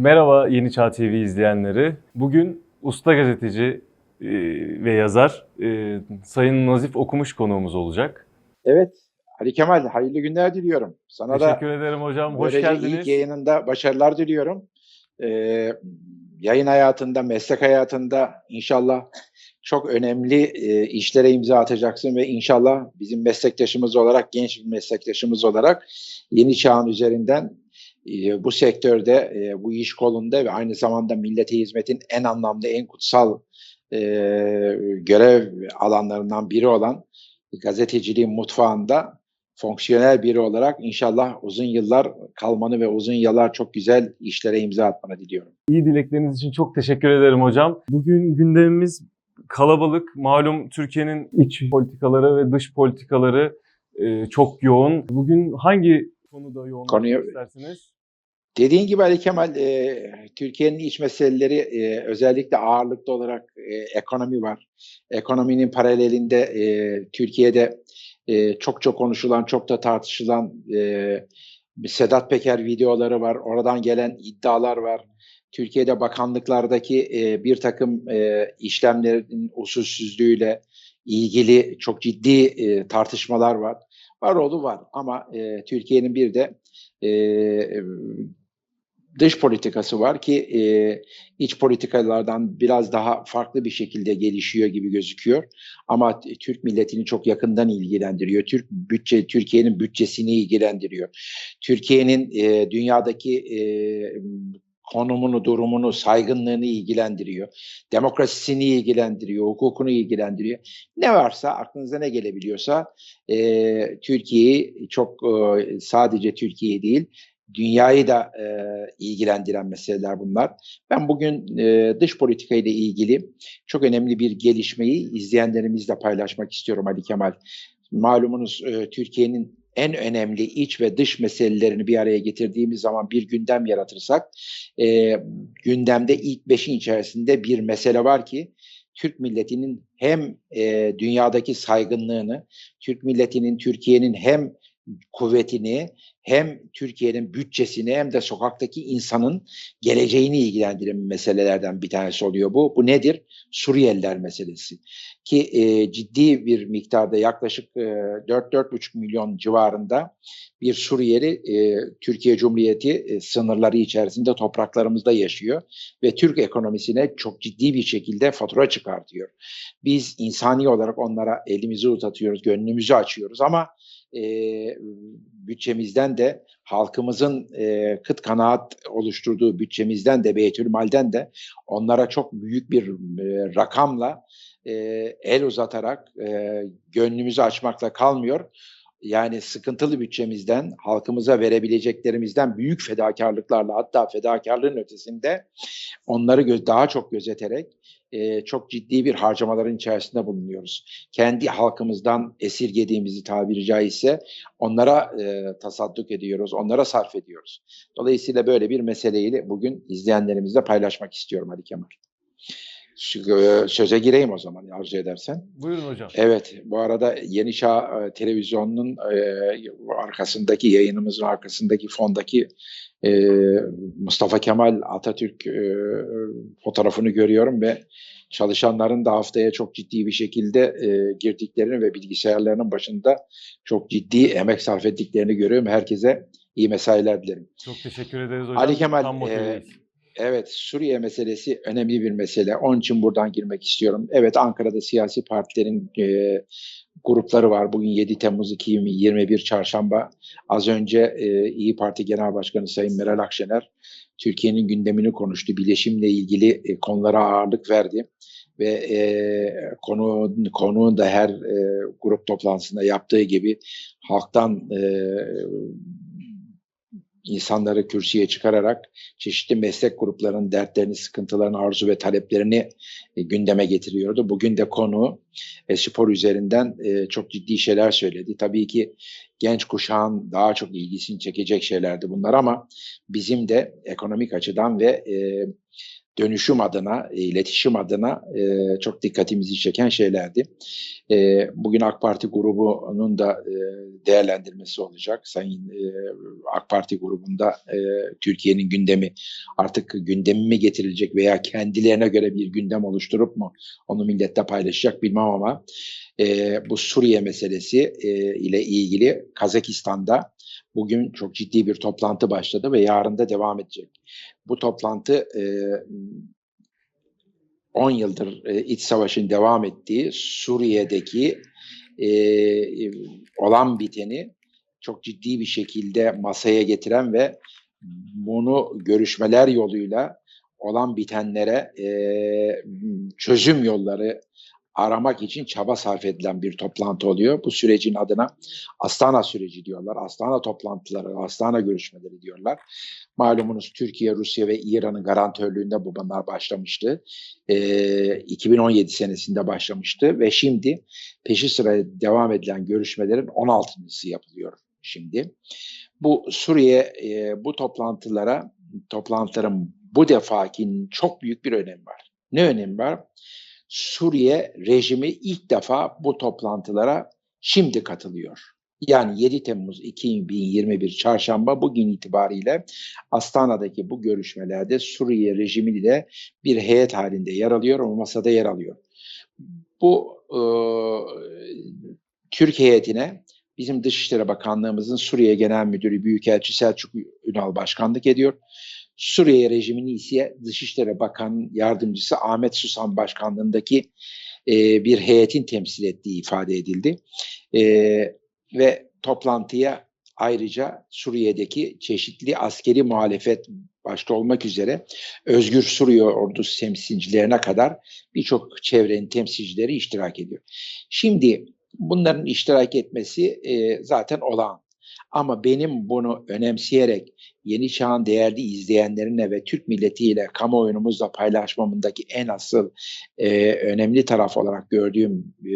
Merhaba Yeni Çağ TV izleyenleri. Bugün usta gazeteci e, ve yazar e, Sayın Nazif Okumuş konuğumuz olacak. Evet. Ali Kemal hayırlı günler diliyorum. Sana Teşekkür da ederim hocam. Hoş geldiniz. ilk yayınında başarılar diliyorum. Ee, yayın hayatında, meslek hayatında inşallah çok önemli e, işlere imza atacaksın ve inşallah bizim meslektaşımız olarak, genç bir meslektaşımız olarak yeni çağın üzerinden e, bu sektörde, e, bu iş kolunda ve aynı zamanda millete hizmetin en anlamlı, en kutsal e, görev alanlarından biri olan gazeteciliğin mutfağında fonksiyonel biri olarak inşallah uzun yıllar kalmanı ve uzun yıllar çok güzel işlere imza atmanı diliyorum. İyi dilekleriniz için çok teşekkür ederim hocam. Bugün gündemimiz kalabalık. Malum Türkiye'nin iç politikaları ve dış politikaları e, çok yoğun. Bugün hangi konuda yoğunlaşmak istersiniz? Dediğin gibi Ali Kemal, e, Türkiye'nin iç meseleleri e, özellikle ağırlıklı olarak e, ekonomi var. Ekonominin paralelinde e, Türkiye'de e, çok çok konuşulan, çok da tartışılan e, Sedat Peker videoları var. Oradan gelen iddialar var. Türkiye'de bakanlıklardaki e, bir takım e, işlemlerin usulsüzlüğüyle ilgili çok ciddi e, tartışmalar var. Var oğlu var ama e, Türkiye'nin bir de e, dış politikası var ki e, iç politikalardan biraz daha farklı bir şekilde gelişiyor gibi gözüküyor. Ama Türk milletini çok yakından ilgilendiriyor. Türk bütçe Türkiye'nin bütçesini ilgilendiriyor. Türkiye'nin e, dünyadaki e, konumunu, durumunu, saygınlığını ilgilendiriyor. Demokrasisini ilgilendiriyor, hukukunu ilgilendiriyor. Ne varsa aklınıza ne gelebiliyorsa e, Türkiye'yi çok e, sadece Türkiye değil, dünyayı da e, ilgilendiren meseleler bunlar. Ben bugün e, dış politika ile ilgili çok önemli bir gelişmeyi izleyenlerimizle paylaşmak istiyorum Ali Kemal. Malumunuz e, Türkiye'nin en önemli iç ve dış meselelerini bir araya getirdiğimiz zaman bir gündem yaratırsak e, gündemde ilk beşin içerisinde bir mesele var ki Türk milletinin hem e, dünyadaki saygınlığını, Türk milletinin Türkiye'nin hem kuvvetini hem Türkiye'nin bütçesini hem de sokaktaki insanın geleceğini ilgilendiren meselelerden bir tanesi oluyor bu. Bu nedir? Suriyeliler meselesi. Ki e, ciddi bir miktarda yaklaşık e, 4-4,5 milyon civarında bir Suriyeli e, Türkiye Cumhuriyeti e, sınırları içerisinde topraklarımızda yaşıyor ve Türk ekonomisine çok ciddi bir şekilde fatura çıkartıyor. Biz insani olarak onlara elimizi uzatıyoruz, gönlümüzü açıyoruz ama e, bütçemizden de halkımızın e, kıt kanaat oluşturduğu bütçemizden de Beytülmal'den de onlara çok büyük bir e, rakamla e, el uzatarak e, gönlümüzü açmakla kalmıyor. Yani sıkıntılı bütçemizden, halkımıza verebileceklerimizden büyük fedakarlıklarla hatta fedakarlığın ötesinde onları gö- daha çok gözeterek e, çok ciddi bir harcamaların içerisinde bulunuyoruz. Kendi halkımızdan esirgediğimizi tabiri caizse onlara e, tasadduk ediyoruz, onlara sarf ediyoruz. Dolayısıyla böyle bir meseleyi bugün izleyenlerimizle paylaşmak istiyorum Ali Kemal. E, Söze gireyim o zaman arzu edersen. Buyurun hocam. Evet, bu arada Yeni Çağ e, Televizyonu'nun e, arkasındaki, yayınımızın arkasındaki fondaki e, Mustafa Kemal Atatürk e, fotoğrafını görüyorum ve çalışanların da haftaya çok ciddi bir şekilde e, girdiklerini ve bilgisayarlarının başında çok ciddi emek sarf ettiklerini görüyorum. Herkese iyi mesailer dilerim. Çok teşekkür ederiz hocam. Ali Kemal, motiveyiz. Evet, Suriye meselesi önemli bir mesele. Onun için buradan girmek istiyorum. Evet, Ankara'da siyasi partilerin e, grupları var. Bugün 7 Temmuz 2021 Çarşamba. Az önce e, İyi Parti Genel Başkanı Sayın Meral Akşener Türkiye'nin gündemini konuştu. Bileşimle ilgili e, konulara ağırlık verdi ve e, konu konuğun da her e, grup toplantısında yaptığı gibi halktan e, insanları kürsüye çıkararak çeşitli meslek gruplarının dertlerini, sıkıntılarını, arzu ve taleplerini e, gündeme getiriyordu. Bugün de konu e, spor üzerinden e, çok ciddi şeyler söyledi. Tabii ki genç kuşağın daha çok ilgisini çekecek şeylerdi bunlar ama bizim de ekonomik açıdan ve e, dönüşüm adına, e, iletişim adına e, çok dikkatimizi çeken şeylerdi. E, bugün AK Parti grubunun da e, değerlendirmesi olacak. Sayın e, AK Parti grubunda e, Türkiye'nin gündemi artık gündemi mi getirilecek veya kendilerine göre bir gündem oluşturup mu onu millette paylaşacak bilmem ama e, bu Suriye meselesi e, ile ilgili Kazakistan'da bugün çok ciddi bir toplantı başladı ve yarın da devam edecek. Bu toplantı e, 10 yıldır e, iç savaşın devam ettiği Suriye'deki e, olan biteni çok ciddi bir şekilde masaya getiren ve bunu görüşmeler yoluyla olan bitenlere e, çözüm yolları aramak için çaba sarf edilen bir toplantı oluyor. Bu sürecin adına Astana süreci diyorlar. Astana toplantıları, Astana görüşmeleri diyorlar. Malumunuz Türkiye, Rusya ve İran'ın garantörlüğünde bu bunlar başlamıştı. Ee, 2017 senesinde başlamıştı ve şimdi peşi sıra devam edilen görüşmelerin 16.sı yapılıyor şimdi. Bu Suriye e, bu toplantılara, toplantıların bu defaki çok büyük bir önemi var. Ne önemi var? Suriye rejimi ilk defa bu toplantılara şimdi katılıyor. Yani 7 Temmuz 2021 çarşamba bugün itibariyle Astana'daki bu görüşmelerde Suriye rejimi de bir heyet halinde yer alıyor, o masada yer alıyor. Bu e, Türk heyetine bizim Dışişleri Bakanlığımızın Suriye Genel Müdürü Büyükelçi Selçuk Ünal başkanlık ediyor. Suriye rejimini ise Dışişleri Bakan Yardımcısı Ahmet Susan başkanlığındaki e, bir heyetin temsil ettiği ifade edildi. E, ve toplantıya ayrıca Suriye'deki çeşitli askeri muhalefet başta olmak üzere Özgür Suriye ordusu temsilcilerine kadar birçok çevrenin temsilcileri iştirak ediyor. Şimdi bunların iştirak etmesi e, zaten olağan. Ama benim bunu önemseyerek yeni çağın değerli izleyenlerine ve Türk milletiyle kamuoyumuzla paylaşmamındaki en asıl e, önemli taraf olarak gördüğüm e,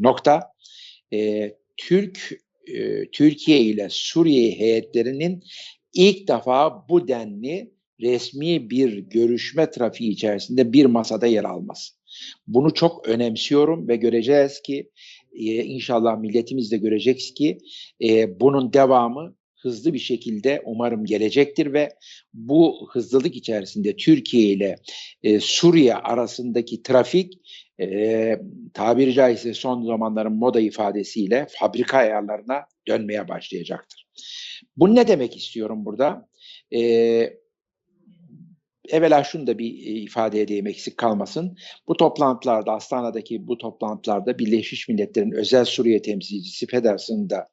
nokta e, Türk e, Türkiye ile Suriye heyetlerinin ilk defa bu denli resmi bir görüşme trafiği içerisinde bir masada yer alması. Bunu çok önemsiyorum ve göreceğiz ki e, inşallah milletimiz de görecek ki e, bunun devamı hızlı bir şekilde umarım gelecektir ve bu hızlılık içerisinde Türkiye ile e, Suriye arasındaki trafik e, tabiri caizse son zamanların moda ifadesiyle fabrika ayarlarına dönmeye başlayacaktır. Bu ne demek istiyorum burada? E, evvela şunu da bir ifade edeyim eksik kalmasın. Bu toplantılarda, Astana'daki bu toplantılarda Birleşmiş Milletler'in özel Suriye temsilcisi Federson da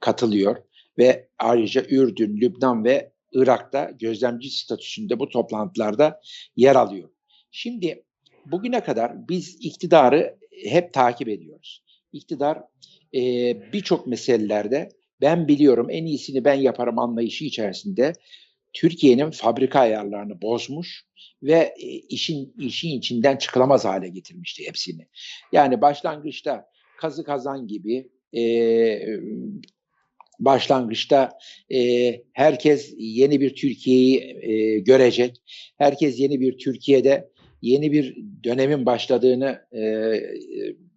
katılıyor ve ayrıca Ürdün, Lübnan ve Irak'ta gözlemci statüsünde bu toplantılarda yer alıyor. Şimdi bugüne kadar biz iktidarı hep takip ediyoruz. İktidar e, birçok meselelerde ben biliyorum en iyisini ben yaparım anlayışı içerisinde Türkiye'nin fabrika ayarlarını bozmuş ve e, işin işin içinden çıkılamaz hale getirmişti hepsini. Yani başlangıçta kazı kazan gibi e, başlangıçta e, herkes yeni bir Türkiye'yi e, görecek. Herkes yeni bir Türkiye'de yeni bir dönemin başladığını e,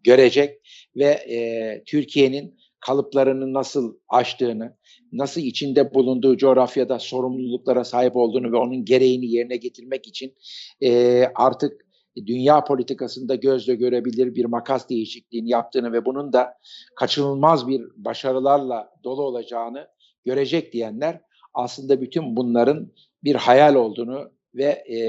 görecek ve e, Türkiye'nin kalıplarını nasıl aştığını, nasıl içinde bulunduğu coğrafyada sorumluluklara sahip olduğunu ve onun gereğini yerine getirmek için e, artık dünya politikasında gözle görebilir bir makas değişikliğini yaptığını ve bunun da kaçınılmaz bir başarılarla dolu olacağını görecek diyenler aslında bütün bunların bir hayal olduğunu ve e,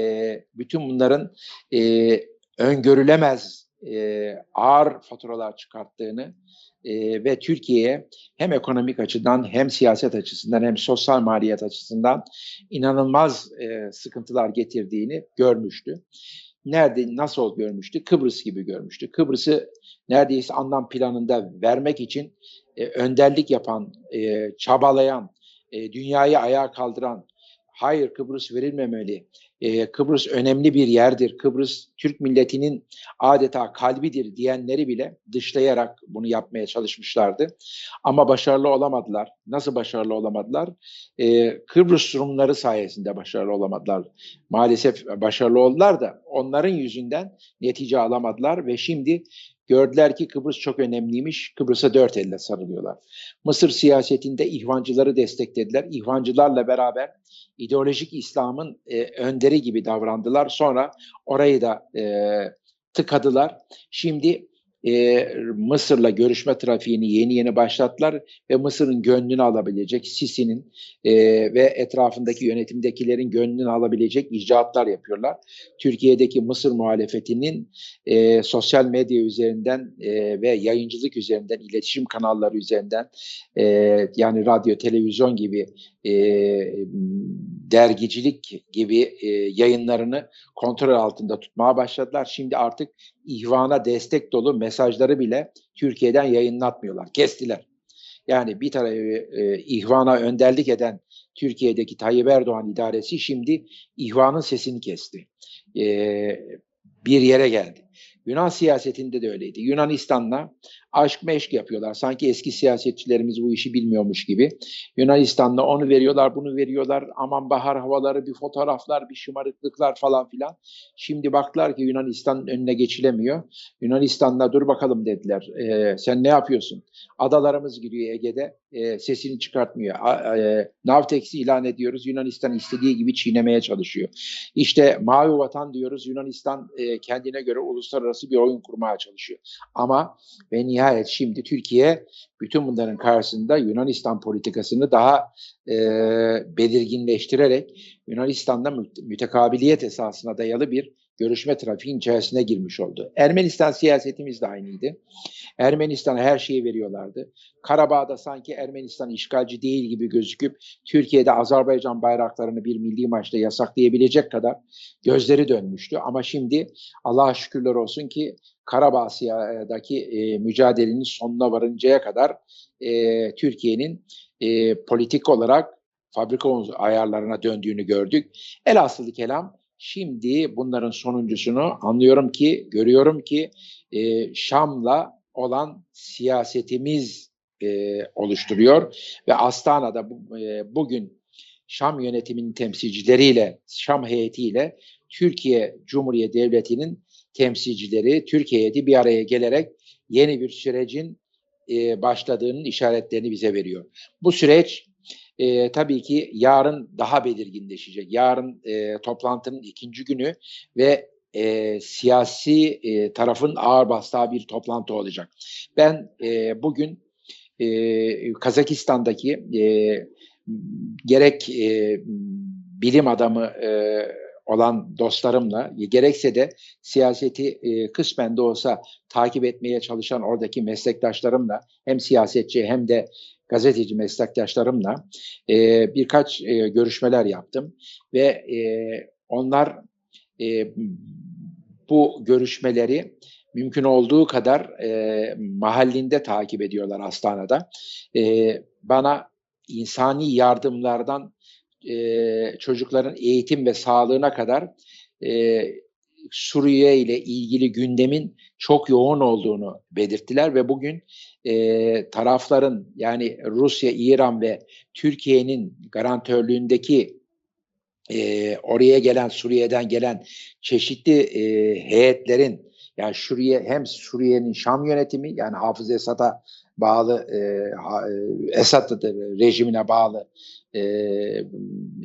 bütün bunların e, öngörülemez e, ağır faturalar çıkarttığını e, ve Türkiye'ye hem ekonomik açıdan hem siyaset açısından hem sosyal maliyet açısından inanılmaz e, sıkıntılar getirdiğini görmüştü. Nerede, nasıl görmüştü? Kıbrıs gibi görmüştü. Kıbrıs'ı neredeyse anlam planında vermek için e, önderlik yapan, e, çabalayan, e, dünyayı ayağa kaldıran, hayır Kıbrıs verilmemeli. Ee, Kıbrıs önemli bir yerdir. Kıbrıs Türk milletinin adeta kalbidir diyenleri bile dışlayarak bunu yapmaya çalışmışlardı. Ama başarılı olamadılar. Nasıl başarılı olamadılar? Ee, Kıbrıs Rumları sayesinde başarılı olamadılar. Maalesef başarılı oldular da onların yüzünden netice alamadılar ve şimdi gördüler ki Kıbrıs çok önemliymiş. Kıbrıs'a dört elle sarılıyorlar. Mısır siyasetinde ihvancıları desteklediler. İhvancılarla beraber ideolojik İslam'ın e, önderi gibi davrandılar. Sonra orayı da e, tıkadılar. Şimdi e, Mısır'la görüşme trafiğini yeni yeni başlattılar ve Mısır'ın gönlünü alabilecek, Sisi'nin e, ve etrafındaki yönetimdekilerin gönlünü alabilecek icraatlar yapıyorlar. Türkiye'deki Mısır muhalefetinin e, sosyal medya üzerinden e, ve yayıncılık üzerinden, iletişim kanalları üzerinden e, yani radyo, televizyon gibi e, dergicilik gibi e, yayınlarını kontrol altında tutmaya başladılar. Şimdi artık ihvana destek dolu mesajları bile Türkiye'den yayınlatmıyorlar. Kestiler. Yani bir tarafı e, ihvana önderlik eden Türkiye'deki Tayyip Erdoğan idaresi şimdi ihvanın sesini kesti. E, bir yere geldi. Yunan siyasetinde de öyleydi. Yunanistan'la aşk meşk yapıyorlar. Sanki eski siyasetçilerimiz bu işi bilmiyormuş gibi. Yunanistan'la onu veriyorlar, bunu veriyorlar. Aman bahar havaları, bir fotoğraflar, bir şımarıklıklar falan filan. Şimdi baktılar ki Yunanistan'ın önüne geçilemiyor. Yunanistan'la dur bakalım dediler. E, sen ne yapıyorsun? Adalarımız giriyor Ege'de. E, sesini çıkartmıyor. A, e, Navtex'i ilan ediyoruz. Yunanistan istediği gibi çiğnemeye çalışıyor. İşte mavi vatan diyoruz. Yunanistan e, kendine göre uluslararası bir oyun kurmaya çalışıyor. Ama ve şimdi Türkiye bütün bunların karşısında Yunanistan politikasını daha e, belirginleştirerek Yunanistan'da mütekabiliyet esasına dayalı bir görüşme trafiğin içerisine girmiş oldu. Ermenistan siyasetimiz de aynıydı. Ermenistan'a her şeyi veriyorlardı. Karabağ'da sanki Ermenistan işgalci değil gibi gözüküp Türkiye'de Azerbaycan bayraklarını bir milli maçta yasaklayabilecek kadar gözleri dönmüştü. Ama şimdi Allah'a şükürler olsun ki Karabağ'daki e, mücadelenin sonuna varıncaya kadar e, Türkiye'nin e, politik olarak fabrika ayarlarına döndüğünü gördük. Elhasılı kelam şimdi bunların sonuncusunu anlıyorum ki, görüyorum ki e, Şam'la olan siyasetimiz e, oluşturuyor ve Astana'da bu, e, bugün Şam yönetiminin temsilcileriyle, Şam heyetiyle Türkiye Cumhuriyeti Devleti'nin temsilcileri Türkiye'de bir araya gelerek yeni bir sürecin e, başladığının işaretlerini bize veriyor. Bu süreç e, tabii ki yarın daha belirginleşecek. Yarın e, toplantının ikinci günü ve e, siyasi e, tarafın ağır bastığı bir toplantı olacak. Ben e, bugün e, Kazakistan'daki e, gerek e, bilim adamı e, olan dostlarımla gerekse de siyaseti e, kısmen de olsa takip etmeye çalışan oradaki meslektaşlarımla hem siyasetçi hem de gazeteci meslektaşlarımla e, birkaç e, görüşmeler yaptım ve e, onlar e, bu görüşmeleri mümkün olduğu kadar e, mahallinde takip ediyorlar Astana'da. E, bana insani yardımlardan e, çocukların eğitim ve sağlığına kadar e, Suriye ile ilgili gündemin çok yoğun olduğunu belirttiler ve bugün e, tarafların yani Rusya, İran ve Türkiye'nin garantörlüğündeki e, oraya gelen Suriye'den gelen çeşitli e, heyetlerin yani Suriye hem Suriye'nin Şam yönetimi yani Hafız Esad'a bağlı e, e Esad rejimine bağlı e,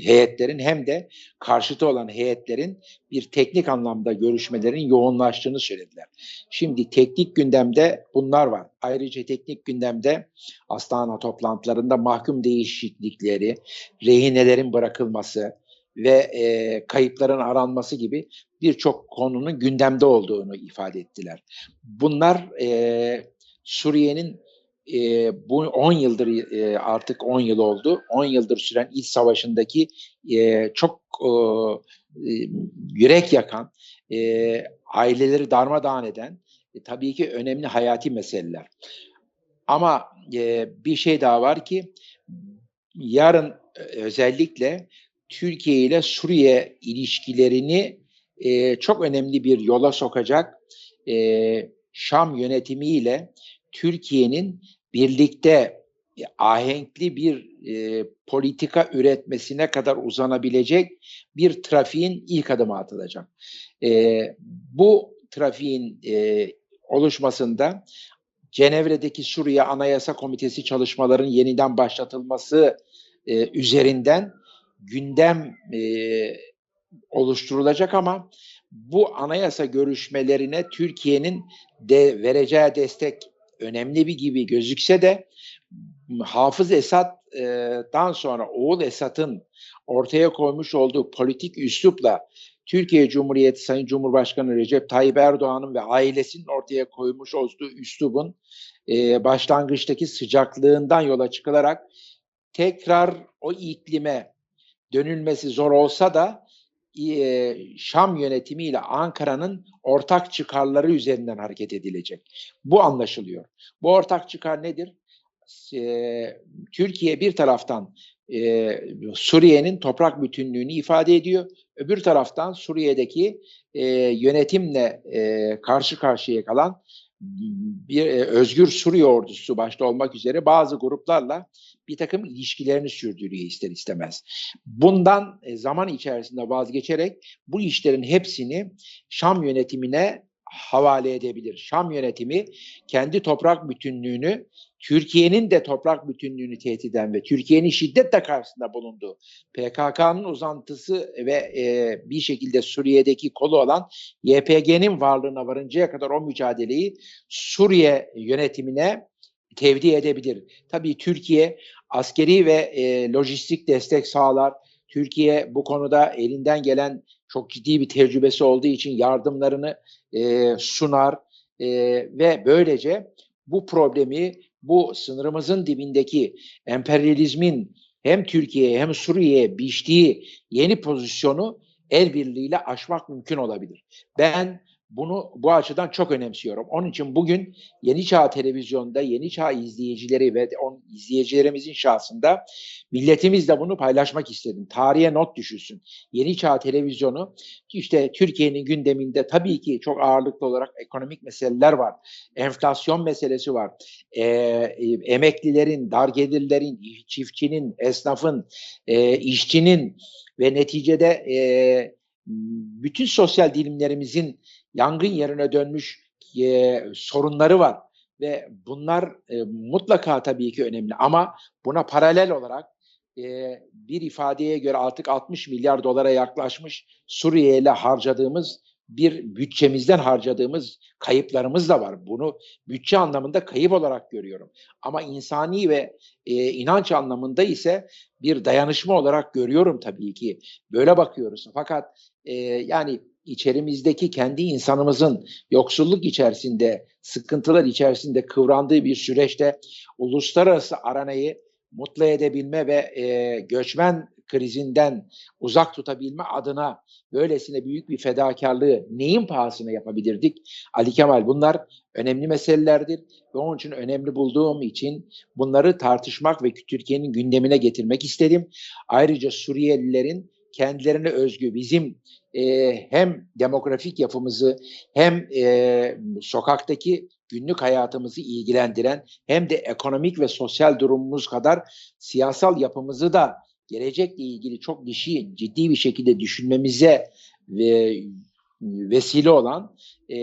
heyetlerin hem de karşıtı olan heyetlerin bir teknik anlamda görüşmelerin yoğunlaştığını söylediler. Şimdi teknik gündemde bunlar var. Ayrıca teknik gündemde Astana toplantılarında mahkum değişiklikleri, rehinelerin bırakılması ve e, kayıpların aranması gibi birçok konunun gündemde olduğunu ifade ettiler. Bunlar e, Suriye'nin e, bu 10 yıldır e, artık 10 yıl oldu. 10 yıldır süren iç savaşındaki e, çok e, yürek yakan, e, aileleri darmadağın eden e, tabii ki önemli hayati meseleler. Ama e, bir şey daha var ki yarın özellikle Türkiye ile Suriye ilişkilerini e, çok önemli bir yola sokacak e, Şam yönetimiyle Türkiye'nin birlikte e, ahenkli bir e, politika üretmesine kadar uzanabilecek bir trafiğin ilk adımı atılacak. E, bu trafiğin e, oluşmasında Cenevre'deki Suriye Anayasa Komitesi çalışmaların yeniden başlatılması e, üzerinden gündem e, oluşturulacak ama bu anayasa görüşmelerine Türkiye'nin de vereceği destek önemli bir gibi gözükse de Hafız Esad'dan sonra oğul Esad'ın ortaya koymuş olduğu politik üslupla Türkiye Cumhuriyeti Sayın Cumhurbaşkanı Recep Tayyip Erdoğan'ın ve ailesinin ortaya koymuş olduğu üslubun e, başlangıçtaki sıcaklığından yola çıkılarak tekrar o iklime dönülmesi zor olsa da e, Şam yönetimiyle Ankara'nın ortak çıkarları üzerinden hareket edilecek. Bu anlaşılıyor. Bu ortak çıkar nedir? Türkiye bir taraftan e, Suriye'nin toprak bütünlüğünü ifade ediyor. Öbür taraftan Suriye'deki e, yönetimle e, karşı karşıya kalan bir özgür Suriye ordusu başta olmak üzere bazı gruplarla bir takım ilişkilerini sürdürüyor ister istemez. Bundan e, zaman içerisinde vazgeçerek bu işlerin hepsini Şam yönetimine havale edebilir. Şam yönetimi kendi toprak bütünlüğünü Türkiye'nin de toprak bütünlüğünü tehdit eden ve Türkiye'nin şiddetle karşısında bulunduğu PKK'nın uzantısı ve e, bir şekilde Suriye'deki kolu olan YPG'nin varlığına varıncaya kadar o mücadeleyi Suriye yönetimine tevdi edebilir. Tabii Türkiye askeri ve e, lojistik destek sağlar. Türkiye bu konuda elinden gelen çok ciddi bir tecrübesi olduğu için yardımlarını e, sunar e, ve böylece bu problemi bu sınırımızın dibindeki emperyalizmin hem Türkiye'ye hem Suriye'ye biçtiği yeni pozisyonu el birliğiyle aşmak mümkün olabilir. Ben bunu bu açıdan çok önemsiyorum. Onun için bugün Yeni Çağ Televizyon'da Yeni Çağ izleyicileri ve on, izleyicilerimizin şahsında milletimizle bunu paylaşmak istedim. Tarihe not düşülsün. Yeni Çağ Televizyonu işte Türkiye'nin gündeminde tabii ki çok ağırlıklı olarak ekonomik meseleler var. Enflasyon meselesi var. E, emeklilerin, dar gelirlerin, çiftçinin, esnafın, e, işçinin ve neticede e, bütün sosyal dilimlerimizin yangın yerine dönmüş e, sorunları var ve bunlar e, mutlaka tabii ki önemli ama buna paralel olarak e, bir ifadeye göre artık 60 milyar dolara yaklaşmış Suriye ile harcadığımız bir bütçemizden harcadığımız kayıplarımız da var. Bunu bütçe anlamında kayıp olarak görüyorum. Ama insani ve e, inanç anlamında ise bir dayanışma olarak görüyorum tabii ki. Böyle bakıyoruz. Fakat e, yani içerimizdeki kendi insanımızın yoksulluk içerisinde, sıkıntılar içerisinde kıvrandığı bir süreçte uluslararası aranayı mutlu edebilme ve e, göçmen krizinden uzak tutabilme adına böylesine büyük bir fedakarlığı neyin pahasına yapabilirdik? Ali Kemal bunlar önemli meselelerdir ve onun için önemli bulduğum için bunları tartışmak ve Türkiye'nin gündemine getirmek istedim. Ayrıca Suriyelilerin kendilerine özgü bizim e, hem demografik yapımızı hem e, sokaktaki günlük hayatımızı ilgilendiren hem de ekonomik ve sosyal durumumuz kadar siyasal yapımızı da gelecekle ilgili çok dişi, ciddi bir şekilde düşünmemize ve vesile olan e,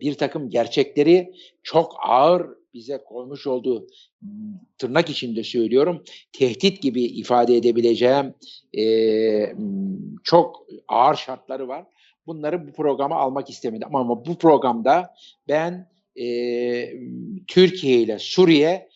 bir takım gerçekleri çok ağır bize koymuş olduğu tırnak içinde söylüyorum tehdit gibi ifade edebileceğim e, çok ağır şartları var. Bunları bu programa almak istemedim ama bu programda ben e, Türkiye ile Suriye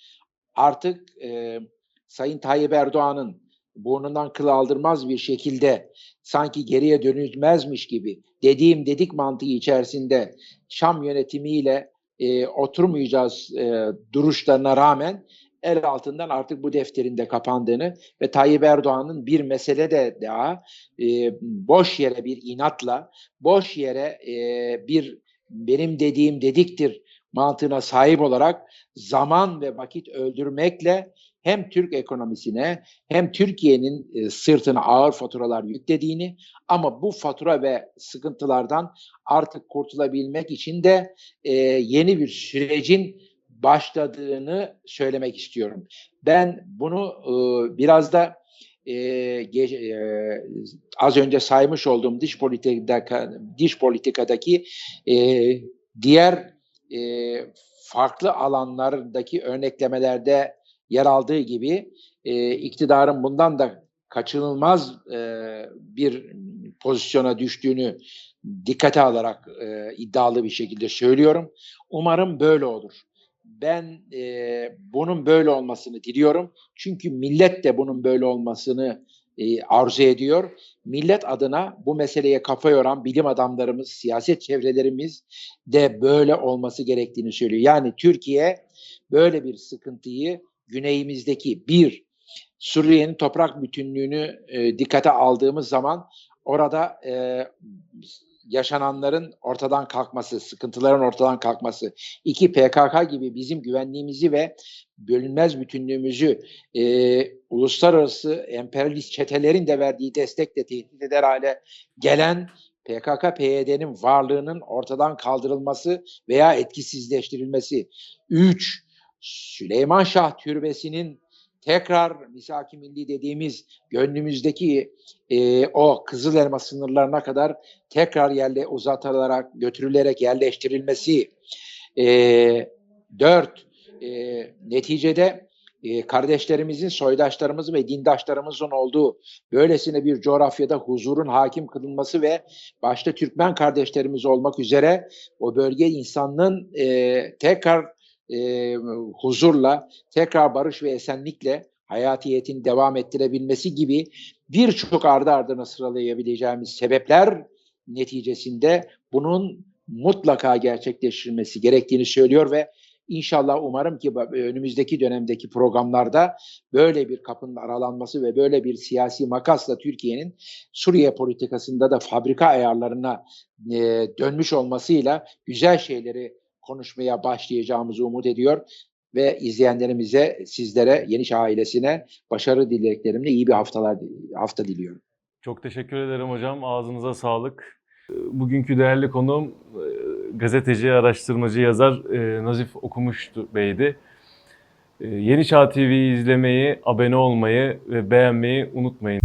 artık e, Sayın Tayyip Erdoğan'ın burnundan kıl aldırmaz bir şekilde sanki geriye dönülmezmiş gibi dediğim dedik mantığı içerisinde Şam yönetimiyle e, oturmayacağız e, duruşlarına rağmen el altından artık bu defterinde kapandığını ve Tayyip Erdoğan'ın bir mesele de daha e, boş yere bir inatla, boş yere e, bir benim dediğim dediktir mantığına sahip olarak zaman ve vakit öldürmekle hem Türk ekonomisine hem Türkiye'nin e, sırtına ağır faturalar yüklediğini ama bu fatura ve sıkıntılardan artık kurtulabilmek için de e, yeni bir sürecin başladığını söylemek istiyorum. Ben bunu e, biraz da az önce saymış olduğum dış politikada dış politikadaki diğer farklı alanlardaki örneklemelerde yer aldığı gibi e, iktidarın bundan da kaçınılmaz e, bir pozisyona düştüğünü dikkate alarak e, iddialı bir şekilde söylüyorum. Umarım böyle olur. Ben e, bunun böyle olmasını diliyorum. Çünkü millet de bunun böyle olmasını e, arzu ediyor. Millet adına bu meseleye kafa yoran bilim adamlarımız, siyaset çevrelerimiz de böyle olması gerektiğini söylüyor. Yani Türkiye böyle bir sıkıntıyı güneyimizdeki bir Suriye'nin toprak bütünlüğünü e, dikkate aldığımız zaman orada e, yaşananların ortadan kalkması, sıkıntıların ortadan kalkması, iki PKK gibi bizim güvenliğimizi ve bölünmez bütünlüğümüzü e, uluslararası emperyalist çetelerin de verdiği destekle tehdit eder hale gelen PKK-PYD'nin varlığının ortadan kaldırılması veya etkisizleştirilmesi. Üç, Süleyman Şah Türbesi'nin tekrar misak-ı milli dediğimiz gönlümüzdeki e, o Kızıl Elma sınırlarına kadar tekrar yerle uzatılarak götürülerek yerleştirilmesi. E, dört, e, neticede e, kardeşlerimizin, soydaşlarımızın ve dindaşlarımızın olduğu böylesine bir coğrafyada huzurun hakim kılınması ve başta Türkmen kardeşlerimiz olmak üzere o bölge insanlığın e, tekrar e, huzurla, tekrar barış ve esenlikle hayatiyetin devam ettirebilmesi gibi birçok ardı ardına sıralayabileceğimiz sebepler neticesinde bunun mutlaka gerçekleştirilmesi gerektiğini söylüyor ve inşallah umarım ki önümüzdeki dönemdeki programlarda böyle bir kapının aralanması ve böyle bir siyasi makasla Türkiye'nin Suriye politikasında da fabrika ayarlarına dönmüş olmasıyla güzel şeyleri konuşmaya başlayacağımızı umut ediyor ve izleyenlerimize, sizlere, Yeniş ailesine başarı dileklerimle iyi bir haftalar hafta diliyorum. Çok teşekkür ederim hocam. Ağzınıza sağlık. Bugünkü değerli konuğum e, gazeteci, araştırmacı, yazar e, Nazif Okumuş Bey'di. E, Yeni Çağ TV'yi izlemeyi, abone olmayı ve beğenmeyi unutmayın.